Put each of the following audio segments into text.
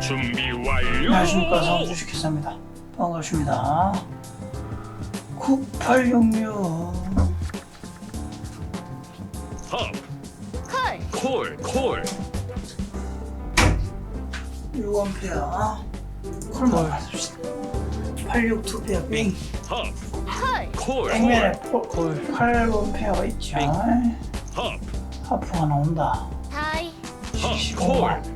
준비 완료. 안녕하십니까. 사무주식회사입니다. 반갑습니다. 9866 팝, 콜, 콜, 콜. 6원페어. 콜만 받읍시다. 862페어. 빙. 팝, 콜, 콜, 액면에 콜. 폴 8원페어 있죠. 빙. 나온다. 다이, 팝, 75만 콜.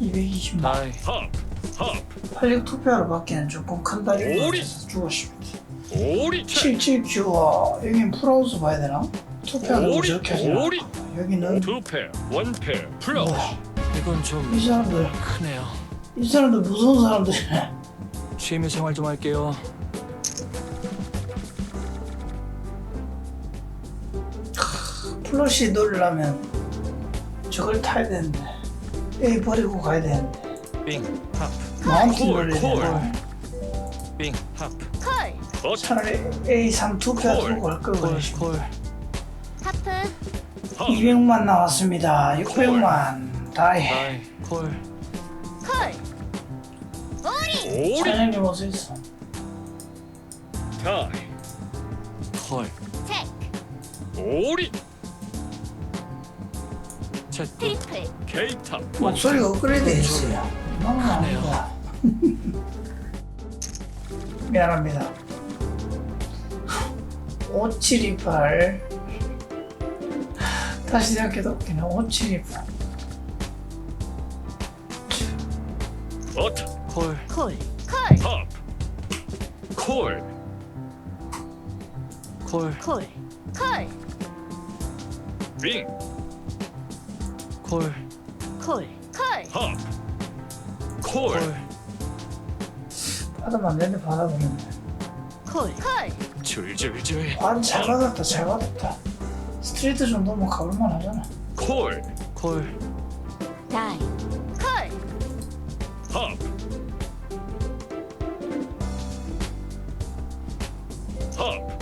220만 다이 팝, 팝. 862페어로 받기에는 조금 큰 다리를 오리. 맞춰서 죽었습니다 오리 책. 77Q와 여긴 풀하우스 봐야 되나? 오리, 저렇게 하지 않아 오리. 여기는 두 페어, 원 페어, 플러스. 이건 좀 이 사람들 크네요 이 사람들 무서운 사람들이네 취미 생활 좀 할게요 플러시 놀려면 저걸 타야 되는데 A 버리고 가야 되는데. 빙 팝 마운틴 콜, 놀려야 콜. 되는데 빙 팝 콜, 버튼, 차라리 A3 투페어 콜, 두고 갈걸콜 하프, 팝, 200만 나왔습니다. 600만. 다이 콜. 콜, 오리, 오리, 사장님 어서 있어. 다이, 콜. 체크, 오리, 트리플, 케이타, 목소리가 업그레이드 했어요. 너무. 아니다. 미안합니다. 5728 다시 생각해도 웃기네 5728 버튼, 콜. 콜, 콜, 팝, 콜, 콜. 콜, 콜, 빙, 콜. 콜, 콜, 팝, 콜, 콜. 받으면 안 되는데 받아보는데 콜, 콜, 줄줄줄, 아, 잘 받았다 잘 받았다. 스트레이트 정도면 가볼만 하잖아. 콜, 콜. 다이, 콜, 팝, 팝,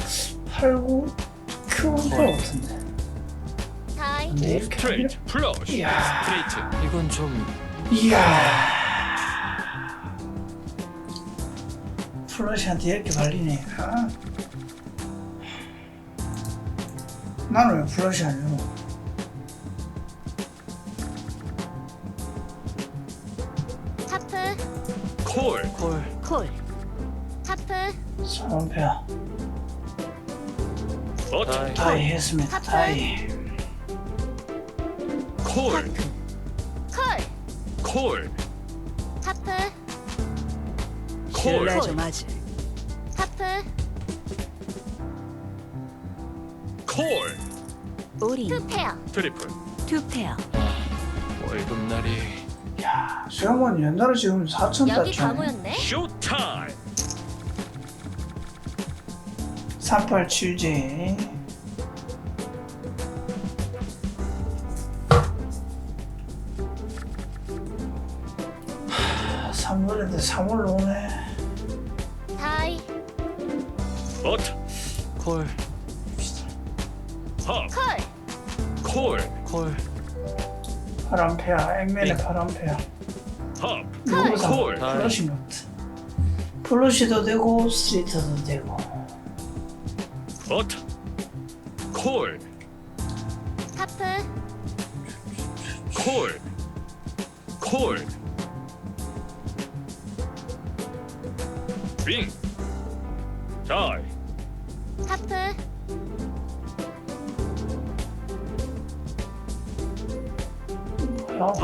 89 큐인 거 같은데 스트레이트, 플러시, 이야. 스트레이트, 이건 좀 이야. 플러시한테 이렇게 발리니까. 나는 왜 플러시 안 줘? 하프, 콜, 콜. 콜, 하프, 3원페어 버튼, 다이. 다이 했습니다. 다이 콜, 콜, 콜, 하프, 콜, 좀 하프, 콜, 오리, 투 페어, 트리플, 투 페어, 월급날이. 야 수영원 연달아 지금 4천 여기 다 달쯤 모였네. 쇼타임, 387J 하, 3월인데 3월로 오네. 다이, 버튼, 콜. 팝, 콜, 콜, 콜. 파란페어 액면에 네. 파란페어 팝, 콜, 플러시 노트 플러시도 되고 스트레이트도 되고. 버튼, 콜, 하프, 콜, 콜, 빙, 다이, 하프, 뭐야 팝,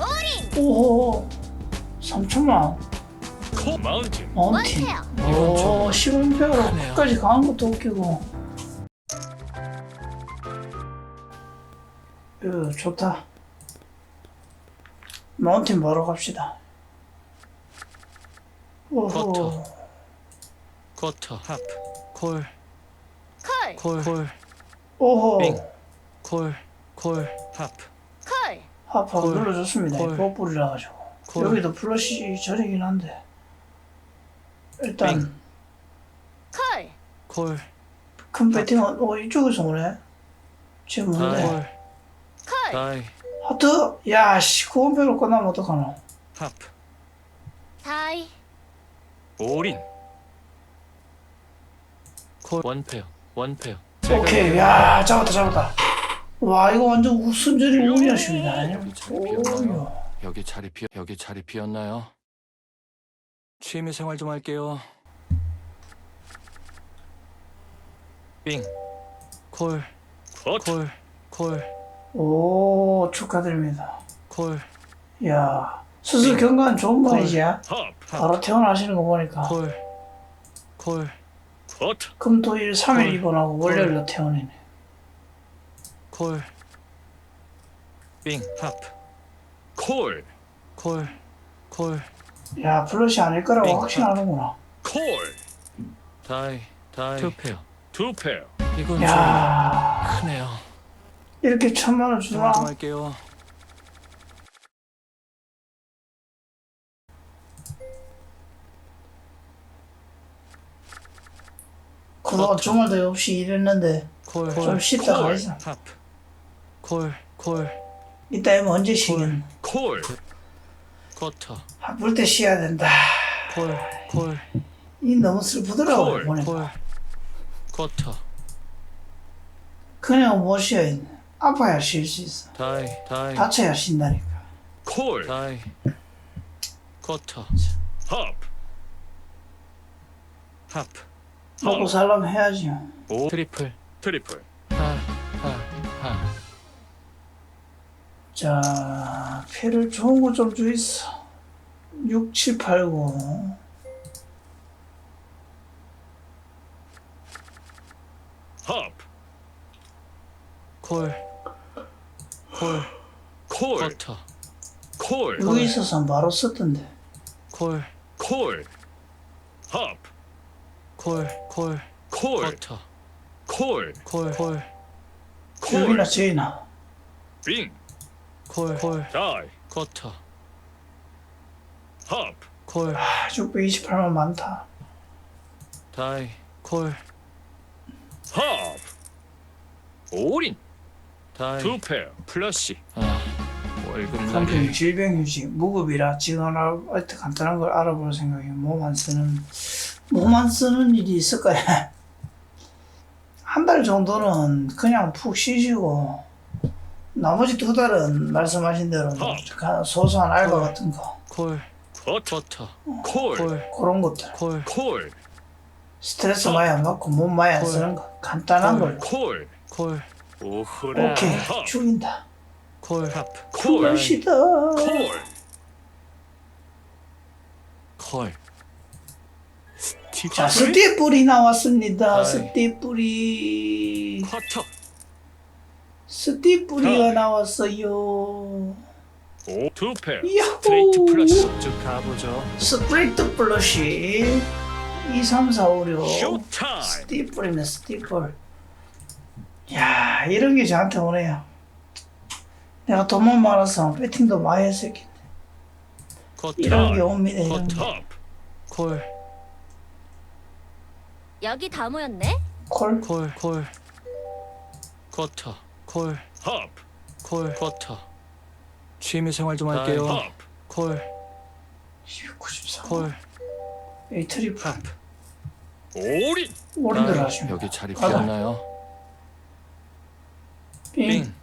오리, 오호. 3천만. 콜, 마운틴, 이건 좀오 15페어로 크네요. 끝까지 강한 것도 웃기고. 으 좋다. 마운틴 바로 갑시다 쿼터 하프 콜. 콜, 콜. 콜. 오호. 빙. 콜. 콜. 하프 콜, 하파 콜. 눌러줬습니다. 콜. 버블이라 가지고. 콜. 여기도 플러시 절이긴 한데. 일단 빙. 콜, 콜. 큰 배팅은 어 이쪽에서 오네. 지금 뭔데 콜, 다이. 하트? 야씨. 구원표로 끝나면 어떡하노? 하프 다이 올인. 콜 원페어 원페어. 오케이 야 잡았다 잡았다. 와 이거 완전 여기 자리 비었나요? 오요. 여기 자리 비 여기 자리 비었나요? 취미 생활 좀 할게요. 빙. 콜, 커트 콜, 콜, 오 축하드립니다. 콜, 야 수술 경과는 좋은 말이지? 바로 퇴원하시는 거 보니까. 콜, 콜, 커트 금토일 3일 콜. 입원하고 월요일로 퇴원이네. 콜. 빙, 하프, 콜. 콜, 콜, 야 플러시 아닐 거라고 빙. 확신하는구나. 콜. 다이, 다이. 투페어. 투 페어. 이건 야. 좀 크네요. 이렇게 천만 원 주나? 할게요. 그동안 주말도 없이 일했는데 콜, 좀 쉬다 하프. 콜, 콜, 이따 하면 언제 쉬겠노 콜. 커터. 바쁠 때 쉬어야 된다. 콜, 콜, 이 너무 슬프더라고 콜. 보니까. 콜. 커터. 그냥 못 쉬어 있네 아파야 쉴 수 있어. 다이, 다이, 다쳐야 쉰다니까. 콜. 다이. 커터. 하프 하프. 먹고 살려면 해야지 오 트리플. 트리플 하, 하, 하. 자 표를 좋은 거 좀 주있어 6, 7, 8, 9 하프 콜. 콜. 콜 커터. 콜 여기 있어서 바로 썼던데 콜. 콜 하프 콜. 콜. 콜 커터. 콜 콜. 콜. 여기나 콜 저기나 빙 콜. 콜. 다이 커터. 하프 콜. 아 628만 많다 다이. 콜. 하프 올인 다이. 투 페어 플러시 아. 월급 한편 나기. 질병휴직 무급이라 지금 아르바이트 간단한 걸 알아볼 생각에 몸 안 쓰는 몸안 쓰는 일이 있을 거야. 한 달 정도는 그냥 푹 쉬시고 나머지 두 달은 말씀하신 대로 가- 소소한 알바 같은 거. 콜. 커터. 콜. 콜. 그런 것들. 콜. 콜. 스트레스 많이 안 받고 몸 많이 안 콜. 쓰는 거. 간단한 걸. 콜. 콜. 오호라 오케이. 죽인다. 콜. 콜 죽읍시다. 콜 콜. 자 스티뿔이 나왔습니다. 아이. 스티뿔이 커터. 스티뿔이가 아이. 나왔어요. 오투 야호! 스트레이트 플러시. 쭉 가보죠. 스프레이트 플러시. 2, 3, 4, 5, 6 쇼타임. 스티플이네 스티플. 야 이런 게 저한테 오네요. 내가 돈만 많아서 배팅도 많이 했을 텐데. 이런 게 옵니다 이런 게. 콜. 여기 다 모였네 콜? 콜. 콜. 커터. 콜. 하프 콜. 커터. 취미 생활 좀 할게요. 하프 콜. 94 콜. 에이 트리플 하프. 올인 오른들. 하십니다 여기 자리 가자. 비었나요? 빙 빙.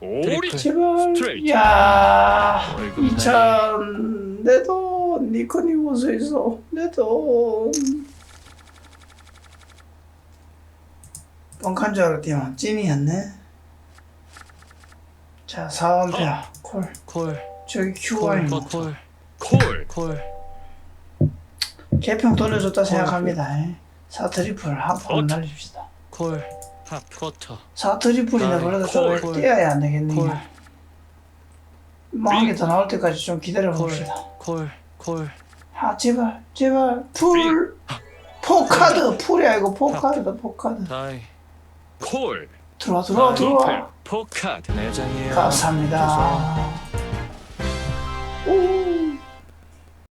올인 트리플. 제발 스트레이트. 야 월급 2천 내 돈 니콘이 모서 있어 내돈 뻥칸 줄 알았더니 찐이었네 자 4원대야 콜 콜. 저기 콜. 큐아인 콜. 콜. 콜 콜. 개평 돌려줬다 생각합니다 4 트리플 한번. 날립시다 콜. 하프. 커터. 4 트리플이나 아이, 그래도 콜. 좀 뛰어야 안 되겠네 콜. 뭐한 개더 나올 때까지 좀 기다려 콜. 봅시다 콜. 콜. 아 제발 제발 풀 포카드 풀이 아니고 포카드다 포카드 다이. 콜. 들어와 들어와 투 페어 들어와. 포카드 내장이에요. 감사합니다. 오